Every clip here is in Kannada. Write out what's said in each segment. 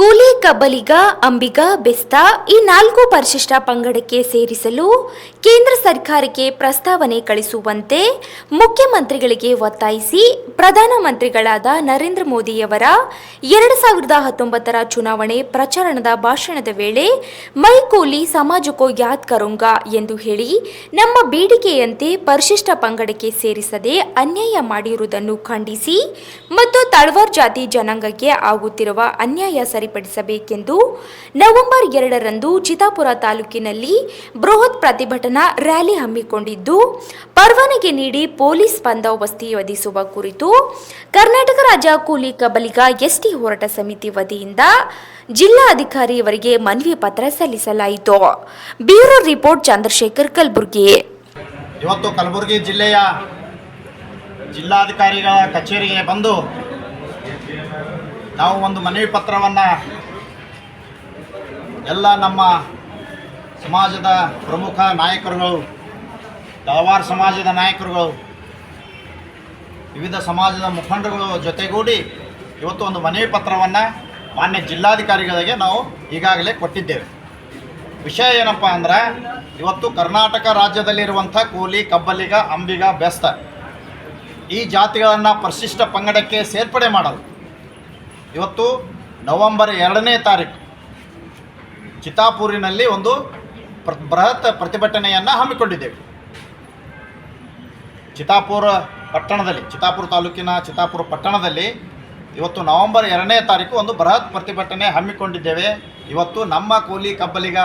ಕೂಲಿ ಕಬ್ಬಲಿಗ ಅಂಬಿಗ, ಬೆಸ್ತ ಈ ನಾಲ್ಕು ಪರಿಶಿಷ್ಟ ಪಂಗಡಕ್ಕೆ ಸೇರಿಸಲು ಕೇಂದ್ರ ಸರ್ಕಾರಕ್ಕೆ ಪ್ರಸ್ತಾವನೆ ಕಳಿಸುವಂತೆ ಮುಖ್ಯಮಂತ್ರಿಗಳಿಗೆ ಒತ್ತಾಯಿಸಿ ಪ್ರಧಾನಮಂತ್ರಿಗಳಾದ ನರೇಂದ್ರ ಮೋದಿಯವರ ಎರಡು ಸಾವಿರದ ಹತ್ತೊಂಬತ್ತರ ಚುನಾವಣೆ ಪ್ರಚಾರಣದ ಭಾಷಣದ ವೇಳೆ ಮೈ ಕೂಲಿ ಸಮಾಜಕ್ಕೋ ಯಾದ್ ಕರೋಂಗ ಎಂದು ಹೇಳಿ ನಮ್ಮ ಬೇಡಿಕೆಯಂತೆ ಪರಿಶಿಷ್ಟ ಪಂಗಡಕ್ಕೆ ಸೇರಿಸದೆ ಅನ್ಯಾಯ ಮಾಡಿರುವುದನ್ನು ಖಂಡಿಸಿ ಮತ್ತು ತಳವಾರ್ ಜಾತಿ ಜನಾಂಗಕ್ಕೆ ಆಗುತ್ತಿರುವ ಅನ್ಯಾಯ ಸರಿಪಡಿಸಬೇಕೆಂದು ನವೆಂಬರ್ ಎರಡರಂದು ಚಿತಾಪುರ ತಾಲೂಕಿನಲ್ಲಿ ಬೃಹತ್ ಪ್ರತಿಭಟನಾ ರ್ಯಾಲಿ ಹಮ್ಮಿಕೊಂಡಿದ್ದು, ಪರವಾನಗಿ ನೀಡಿ ಪೊಲೀಸ್ ಬಂದೋಬಸ್ತಿ ಒದಗಿಸುವ ಕುರಿತು ಕರ್ನಾಟಕ ರಾಜ್ಯ ಕೂಲಿ ಕಬಲಿಗ ಎಸ್ಟಿ ಹೋರಾಟ ಸಮಿತಿ ವತಿಯಿಂದ ಜಿಲ್ಲಾಧಿಕಾರಿಯವರಿಗೆ ಮನವಿ ಪತ್ರ ಸಲ್ಲಿಸಲಾಯಿತು. Bureau report Chandrashekar Kalaburgi. ಇವತ್ತು ಕಲಬುರಗಿ ಜಿಲ್ಲೆಯ ಜಿಲ್ಲಾಧಿಕಾರಿಗಳ ಕಚೇರಿಗೆ ಬಂದು ನಾವು ಒಂದು ಮನವಿ ಪತ್ರವನ್ನು ಎಲ್ಲ ನಮ್ಮ ಸಮಾಜದ ಪ್ರಮುಖ ನಾಯಕರುಗಳು ಹಲವಾರು ಸಮಾಜದ ನಾಯಕರುಗಳು, ವಿವಿಧ ಸಮಾಜದ ಮುಖಂಡರುಗಳು ಜೊತೆಗೂಡಿ ಇವತ್ತು ಒಂದು ಮನವಿ ಪತ್ರವನ್ನು ಮಾನ್ಯ ಜಿಲ್ಲಾಧಿಕಾರಿಗಳಿಗೆ ನಾವು ಈಗಾಗಲೇ ಕೊಟ್ಟಿದ್ದೇವೆ. ವಿಷಯ ಏನಪ್ಪ ಅಂದ್ರೆ, ಇವತ್ತು ಕರ್ನಾಟಕ ರಾಜ್ಯದಲ್ಲಿರುವಂಥ ಕೂಲಿ ಕಬ್ಬಲಿಗ ಅಂಬಿಗ, ಬೆಸ್ತ ಈ ಜಾತಿಗಳನ್ನು ಪರಿಶಿಷ್ಟ ಪಂಗಡಕ್ಕೆ ಸೇರ್ಪಡೆ ಮಾಡಲು ಇವತ್ತು ನವೆಂಬರ್ ಎರಡನೇ ತಾರೀಕು. ಚಿತಾಪೂರಿನಲ್ಲಿ ಒಂದು ಪ್ರ, ಬೃಹತ್ ಪ್ರತಿಭಟನೆಯನ್ನು ಹಮ್ಮಿಕೊಂಡಿದ್ದೇವೆ. ಚಿತ್ತಾಪುರ ಪಟ್ಟಣದಲ್ಲಿ, ಚಿತ್ತಾಪುರ ತಾಲೂಕಿನ ಚಿತಾಪುರ ಪಟ್ಟಣದಲ್ಲಿ ಇವತ್ತು ನವೆಂಬರ್ ಎರಡನೇ ತಾರೀಕು ಒಂದು ಬೃಹತ್ ಪ್ರತಿಭಟನೆ ಹಮ್ಮಿಕೊಂಡಿದ್ದೇವೆ. ಇವತ್ತು ನಮ್ಮ ಕೂಲಿ ಕಬ್ಬಲಿಗ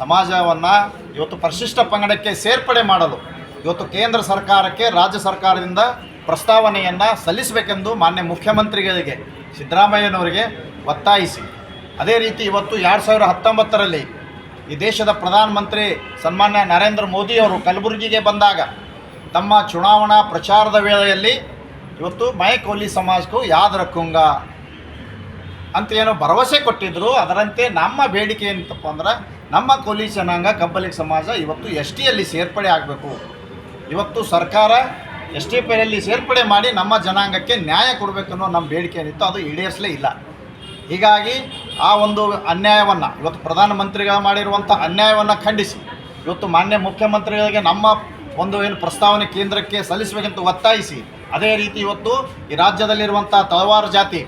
ಸಮಾಜವನ್ನು ಇವತ್ತು ಪರಿಶಿಷ್ಟ ಪಂಗಡಕ್ಕೆ ಸೇರ್ಪಡೆ ಮಾಡಲು, ಇವತ್ತು ಕೇಂದ್ರ ಸರ್ಕಾರಕ್ಕೆ, ರಾಜ್ಯ ಸರ್ಕಾರದಿಂದ ಪ್ರಸ್ತಾವನೆಯನ್ನು ಸಲ್ಲಿಸಬೇಕೆಂದು ಮಾನ್ಯ ಮುಖ್ಯಮಂತ್ರಿಗಳಿಗೆ ಸಿದ್ದರಾಮಯ್ಯನವರಿಗೆ ಒತ್ತಾಯಿಸಿ. ಅದೇ ರೀತಿ ಇವತ್ತು ಎರಡು ಸಾವಿರ ಹತ್ತೊಂಬತ್ತರಲ್ಲಿ ಈ ದೇಶದ ಪ್ರಧಾನಮಂತ್ರಿ ಸನ್ಮಾನ್ಯ ನರೇಂದ್ರ ಮೋದಿಯವರು ಕಲಬುರಗಿಗೆ ಬಂದಾಗ ತಮ್ಮ ಚುನಾವಣಾ ಪ್ರಚಾರದ ವೇಳೆಯಲ್ಲಿ ಇವತ್ತು ಮೈ ಕೋಲಿ ಸಮಾಜಕ್ಕೂ ಯಾದರ ಕುಂಗ ಅಂತ ಏನೋ ಭರವಸೆ ಕೊಟ್ಟಿದ್ದರು ಅದರಂತೆ ನಮ್ಮ ಬೇಡಿಕೆ ಏನಪ್ಪ ಅಂದ್ರೆ ನಮ್ಮ ಕೋಲಿ ಜನಾಂಗ, ಕಬ್ಬಲಿ ಸಮಾಜ ಇವತ್ತು ಎಸ್ ಟಿಯಲ್ಲಿ ಸೇರ್ಪಡೆ ಆಗಬೇಕು. ಇವತ್ತು ಸರ್ಕಾರ ಎಸ್ ಟಿ ಪಿಯಲ್ಲಿ ಸೇರ್ಪಡೆ ಮಾಡಿ ನಮ್ಮ ಜನಾಂಗಕ್ಕೆ ನ್ಯಾಯ ಕೊಡಬೇಕನ್ನೋ ನಮ್ಮ ಬೇಡಿಕೆ ಏನಿತ್ತು ಅದು ಈಡೇರಿಸಲೇ ಇಲ್ಲ. ಹೀಗಾಗಿ ಆ ಒಂದು ಅನ್ಯಾಯವನ್ನು, ಇವತ್ತು ಪ್ರಧಾನಮಂತ್ರಿಗಳು ಮಾಡಿರುವಂಥ ಅನ್ಯಾಯವನ್ನು ಖಂಡಿಸಿ. ಇವತ್ತು ಮಾನ್ಯ ಮುಖ್ಯಮಂತ್ರಿಗಳಿಗೆ ನಮ್ಮ ಒಂದು ಏನು ಪ್ರಸ್ತಾವನೆ ಕೇಂದ್ರಕ್ಕೆ ಸಲ್ಲಿಸಬೇಕಂತ ಒತ್ತಾಯಿಸಿ, ಅದೇ ರೀತಿ ಇವತ್ತು ಈ ರಾಜ್ಯದಲ್ಲಿರುವಂಥ ತಳವಾರು ಜಾತಿ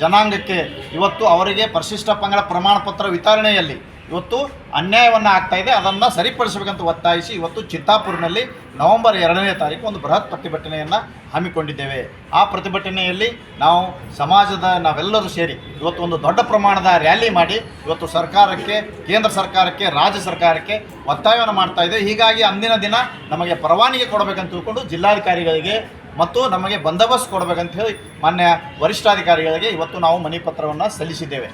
ಜನಾಂಗಕ್ಕೆ ಇವತ್ತು ಅವರಿಗೆ ಪರಿಶಿಷ್ಟ ಪಂಗಡ ಪ್ರಮಾಣ ಪತ್ರ ವಿತರಣೆಯಲ್ಲಿ ಇವತ್ತು ಅನ್ಯಾಯವನ್ನು ಆಗ್ತಾ ಇದೆ, ಅದನ್ನು ಸರಿಪಡಿಸಬೇಕಂತ ಒತ್ತಾಯಿಸಿ ಇವತ್ತು ಚಿತ್ತಾಪುರ್ನಲ್ಲಿ ನವೆಂಬರ್ ಎರಡನೇ ತಾರೀಕು ಒಂದು ಬೃಹತ್ ಪ್ರತಿಭಟನೆಯನ್ನು ಹಮ್ಮಿಕೊಂಡಿದ್ದೇವೆ. ಆ ಪ್ರತಿಭಟನೆಯಲ್ಲಿ ನಾವು ಸಮಾಜದ ನಾವೆಲ್ಲರೂ ಸೇರಿ ಇವತ್ತು ಒಂದು ದೊಡ್ಡ ಪ್ರಮಾಣದ ರ್ಯಾಲಿ ಮಾಡಿ ಇವತ್ತು ಸರ್ಕಾರಕ್ಕೆ, ಕೇಂದ್ರ ಸರ್ಕಾರಕ್ಕೆ, ರಾಜ್ಯ ಸರ್ಕಾರಕ್ಕೆ ಒತ್ತಾಯವನ್ನು ಮಾಡ್ತಾ ಇದೆ. ಹೀಗಾಗಿ ಅಂದಿನ ದಿನ ನಮಗೆ ಪರವಾನಗಿ ಕೊಡಬೇಕಂತ ತಿಳ್ಕೊಂಡು ಜಿಲ್ಲಾಧಿಕಾರಿಗಳಿಗೆ ಮತ್ತು ನಮಗೆ ಬಂದೋಬಸ್ತ್ ಕೊಡಬೇಕಂತ ಹೇಳಿ ಮಾನ್ಯ ವರಿಷ್ಠಾಧಿಕಾರಿಗಳಿಗೆ ಇವತ್ತು ನಾವು ಮನವಿ ಪತ್ರವನ್ನು ಸಲ್ಲಿಸಿದ್ದೇವೆ.